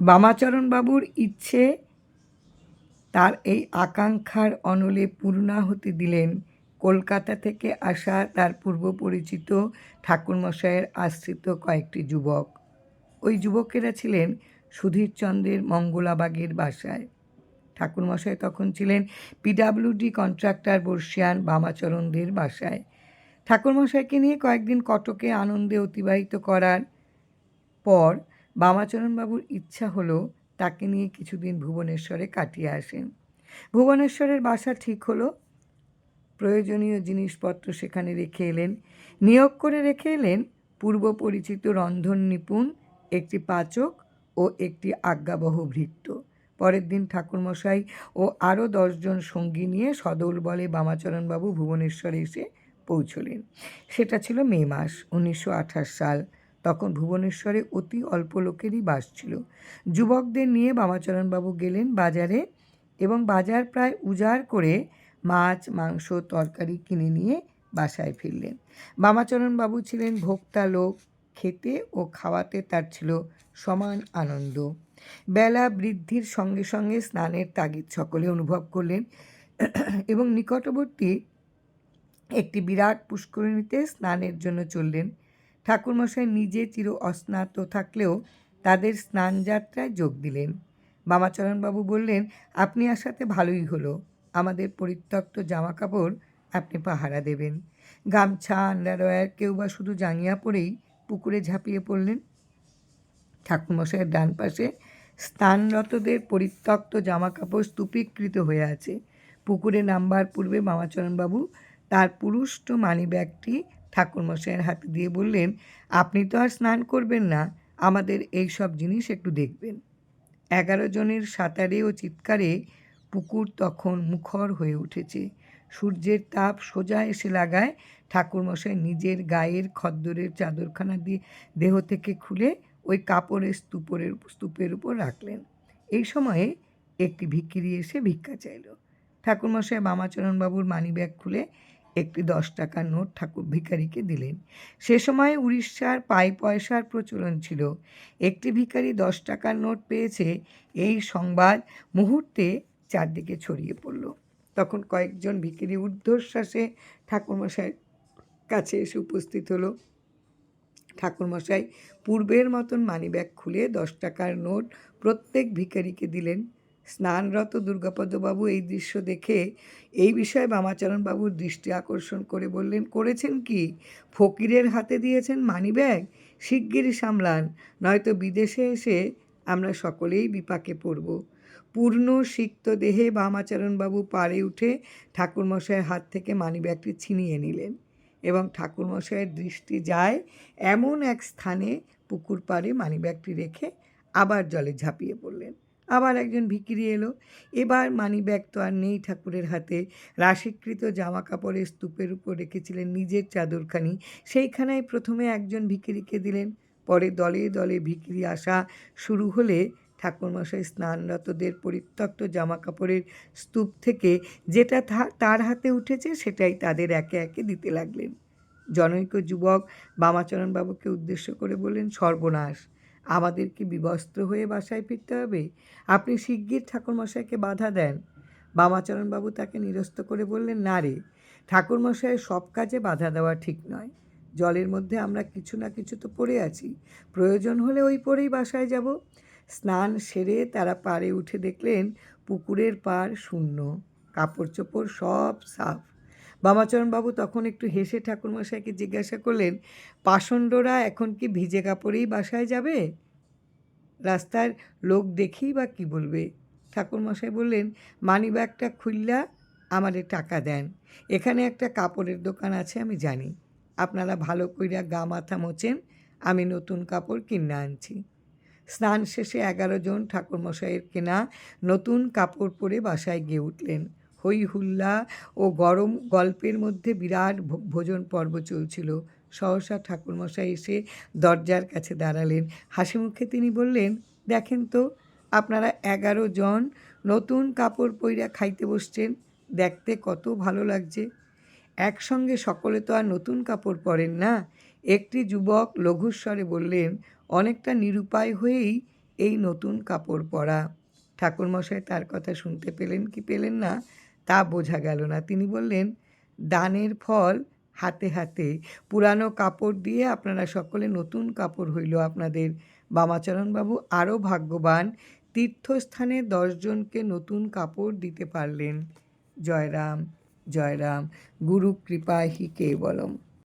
বামাচরণবাবুর ইচ্ছে তার এই আকাঙ্ক্ষার অনলে পূর্ণাহুতি দিলেন। কলকাতা থেকে আসা তার পূর্ব পরিচিত ঠাকুরমশাইয়ের আশ্রিত কয়েকটি যুবক। ওই যুবকেরা ছিলেন সুধীরচন্দ্রের মঙ্গলাবাগের বাসায়। ঠাকুরমশাই তখন ছিলেন পিডাব্লিউডি কন্ট্রাক্টর বর্ষিয়ান বামাচরণদের বাসায়। ঠাকুরমশাইকে নিয়ে কয়েকদিন কটকে আনন্দে অতিবাহিত করার পর বামাচরণবাবুর ইচ্ছা হলো তাকে নিয়ে কিছুদিন ভুবনেশ্বরে কাটিয়ে আসেন। ভুবনেশ্বরের বাসা ঠিক হলো, প্রয়োজনীয় জিনিসপত্র সেখানে রেখে এলেন। নিয়োগ করে রেখে এলেন পূর্ব পরিচিত রন্ধন নিপুণ, একটি পাচক ও একটি আজ্ঞাবহ ভৃত্য। পরের দিন ঠাকুরমশাই ও আরও দশজন সঙ্গী নিয়ে সদল বলে বামাচরণবাবু ভুবনেশ্বরে এসে পৌঁছলেন। সেটা ছিল মে মাস, উনিশশো আঠাশ সাল। তখন ভুবনেশ্বরে অতি অল্প লোকেরই বাস ছিল। যুবকদের নিয়ে বামাচরণবাবু গেলেন বাজারে এবং বাজার প্রায় উজাড় করে মাছ, মাংস, তরকারি কিনে নিয়ে বাসায় ফিরলেন। বামাচরণবাবু ছিলেন ভোক্তা লোক, খেতে ও খাওয়াতে তার ছিল সমান আনন্দ। বেলা বৃদ্ধির সঙ্গে সঙ্গে স্নানের তাগিদ সকলে অনুভব করলেন এবং নিকটবর্তী একটি বিরাট পুষ্করিণীতে স্নানের জন্য চললেন। ঠাকুরমশাই নিজে চির অস্নাত থাকলেও তাদের স্নানযাত্রায় যোগ দিলেন। বামাচরণবাবু বললেন, আপনি আসাতে ভালোই হলো। আমাদের পরিত্যক্ত জামা কাপড় আপনি পাহারা দেবেন। গামছা, আন্ডারওয়্যার কেউ বা শুধু জাঙিয়া পরেই পুকুরে ঝাঁপিয়ে পড়লেন? ঠাকুরমশাইয়ের ডান পাশে স্থানরতদের পরিত্যক্ত জামাকাপড় স্তূপীকৃত হয়ে আছে। পুকুরে নামবার পূর্বে মামাচরণবাবু তার পুরুষ্ট মানি ব্যাগটি ঠাকুরমশাইয়ের হাতে দিয়ে বললেন, আপনি তো আর স্নান করবেন না, আমাদের এই সব জিনিস একটু দেখবেন। এগারো জনের সাঁতারে ও চিৎকারে পুকুর তখন মুখর হয়ে উঠেছে। সূর্যের তাপ সোজা এসে লাগায় ঠাকুরমশাই নিজের গায়ের খদ্দরের চাদরখানা দিয়ে দেহ থেকে খুলে ওই কাপড়ের স্তূপের স্তূপের উপর রাখলেন। এই সময়ে একটি ভিক্ষিরি এসে ভিক্ষা চাইল। ঠাকুরমশাই বামাচরণবাবুর মানিব্যাগ খুলে একটি দশ টাকার নোট ঠাকুর ভিখারিকে দিলেন। সে সময় উড়িষ্যার পাই পয়সার প্রচলন ছিল। একটি ভিখারি দশ টাকার নোট পেয়েছে। এই সংবাদ মুহূর্তে চারদিকে ছড়িয়ে পড়ল। তখন কয়েকজন ভিখারি ঊর্ধ্বশ্বাসে ঠাকুরমশাই কাছে এসে উপস্থিত হলো। ঠাকুরমশাই পূর্বের মতন মানিব্যাগ খুলে দশ টাকার নোট প্রত্যেক ভিখারিকে দিলেন। স্নানরত দুর্গাপদবাবু এই দৃশ্য দেখে এই বিষয়ে বামাচরণবাবুর দৃষ্টি আকর্ষণ করে বললেন, করেছেন কি? ফকিরের হাতে দিয়েছেন মানিব্যাগ? শিগগিরই সামলান, নয়তো বিদেশে এসে আমরা সকলেই বিপাকে পড়ব। পূর্ণ সিক্ত দেহে বামাচরণবাবু পারে উঠে ঠাকুরমশাইয়ের হাত থেকে মানিব্যাগটি ছিনিয়ে নিলেন এবং ঠাকুরমশাইয়ের দৃষ্টি যায় এমন এক স্থানে পুকুর পাড়ে মানিব্যাগটি রেখে আবার জলে ঝাঁপিয়ে পড়লেন। আবার একজন ভিকিরি এলো। এবার মানিব্যাগ তো আর নেই ঠাকুরের হাতে। রাশিকৃত জামা কাপড়ের স্তূপের উপর রেখেছিলেন নিজের চাদরখানি। সেইখানেই প্রথমে একজন ভিকিরিকে দিলেন। পরে দলে দলে ভিকিরি আসা শুরু হলে ঠাকুরমশাই স্নানরতদের পরিত্যক্ত জামা কাপড়ের স্তূপ থেকে যেটা তার হাতে উঠেছে সেটাই তাদের একে একে দিতে লাগলেন। জনৈক যুবক বামাচরণবাবুকে উদ্দেশ্য করে বললেন, সর্বনাশ। আমাদেরকে বিবস্ত্র হয়ে বাসায় ফিরতে হবে। আপনি শিগগির ঠাকুরমশাইকে বাধা দেন। বামাচরণবাবু তাকে নিরস্ত করে বললেন, না রে, ঠাকুরমশাইয়ের সব কাজে বাধা দেওয়া ঠিক নয়। জলের মধ্যে আমরা কিছু না কিছু তো পড়ে আছি। প্রয়োজন হলে ওই পরেই বাসায় যাব। স্নান সেরে তারা পাড়ে উঠে দেখলেন পুকুরের পাড় শূন্য। কাপড় চোপড় সব সাফ। বামাচরণবাবু তখন একটু হেসে ঠাকুরমশাইকে জিজ্ঞাসা করলেন, পাষণ্ডরা এখন কি ভিজে কাপড়েই বাসায় যাবে? রাস্তার লোক দেখেই বা কী বলবে? ঠাকুরমশাই বললেন মানি ব্যাগটা খুললা, আমাদের টাকা দেন। এখানে একটা কাপড়ের দোকান আছে, আমি জানি। আপনারা ভালো কইরা গা মাথা মোচেন আমি নতুন কাপড় কিনে আনছি। স্নান শেষে এগারো জন ঠাকুরমশাইয়ের কেনা নতুন কাপড় পরে বাসায় গিয়ে উঠলেন। হই হুল্লা ও গরম গল্পের মধ্যে বিরাট ভোজন পর্ব চলছিল। সহসা ঠাকুরমশাই এসে দরজার কাছে দাঁড়ালেন। হাসি মুখে তিনি বললেন, দেখেন তো, আপনারা এগারো জন নতুন কাপড় পইরা খাইতে বসছেন। দেখতে কত ভালো লাগছে। একসঙ্গে সকলে তো আর নতুন কাপড় পরেন না। একটি যুবক লঘুস্বরে বললেন, অনেকটা নিরুপায় হয়েই এই নতুন কাপড় পরা। ঠাকুরমশাই তার কথা শুনতে পেলেন কি পেলেন না? তা বোঝা গেল না। তিনি বললেন, দানের ফল হাতে হাতে। পুরানো কাপড় দিয়ে আপনারা সকলে নতুন কাপড় হইল আপনাদের। বামাচরণবাবু আরও ভাগ্যবান, তীর্থস্থানে দশজনকে নতুন কাপড় দিতে পারলেন। জয়রাম জয়রাম গুরু কৃপা হি কেবলম।